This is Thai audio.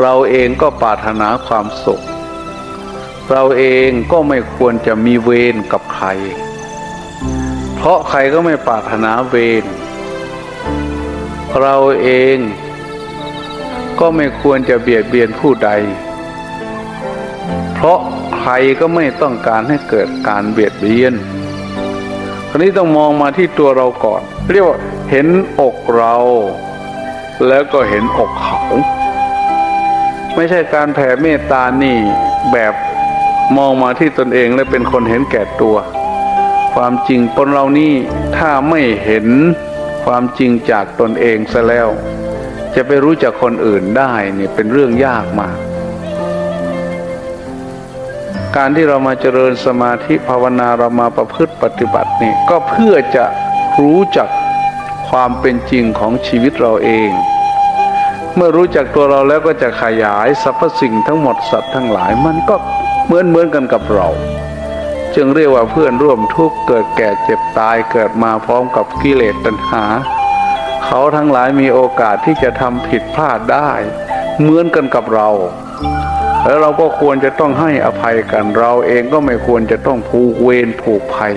เราเองก็ปรารถนาความสุข เราเองก็ไม่ควรจะมีเวรกับใคร เพราะใครก็ไม่ปรารถนาเวร เราเองก็ไม่ควรจะเบียดเบียนผู้ใด เพราะใครก็ไม่ต้องการให้เกิดการเบียดเบียนคราวนี้ต้องมองมาที่ตัวเราก่อน เรียกว่าเห็นอกเรา แล้วก็เห็นอกเขา ไม่ใช่การแผ่เมตตานี่แบบมองมาที่ตนเองและเป็นคนเห็นแก่ตัว ความจริงคนเรานี่ถ้าไม่เห็นความจริงจากตนเองซะแล้ว จะไปรู้จักคนอื่นได้เนี่ยเป็นเรื่องยากมากการที่เรามาเจริญสมาธิภาวนาเรามาประพฤติปฏิบัตินี่ก็เพื่อจะรู้จักความเป็นจริงของชีวิตเราเอง เมื่อรู้จักตัวเราแล้วก็จะขยายสรรพสิ่งทั้งหมดสัตว์ทั้งหลายมันก็เหมือนเหมือนกันกับเรา จึงเรียกว่าเพื่อนร่วมทุกข์เกิดแก่เจ็บตายเกิดมาพร้อมกับกิเลสตัณหา เขาทั้งหลายมีโอกาสที่จะทำผิดพลาดได้ เหมือนกันกับเรา แล้วเราก็ควรจะต้องให้อภัยกันเราเองก็ไม่ควรจะต้องผูกเวรผูกภัย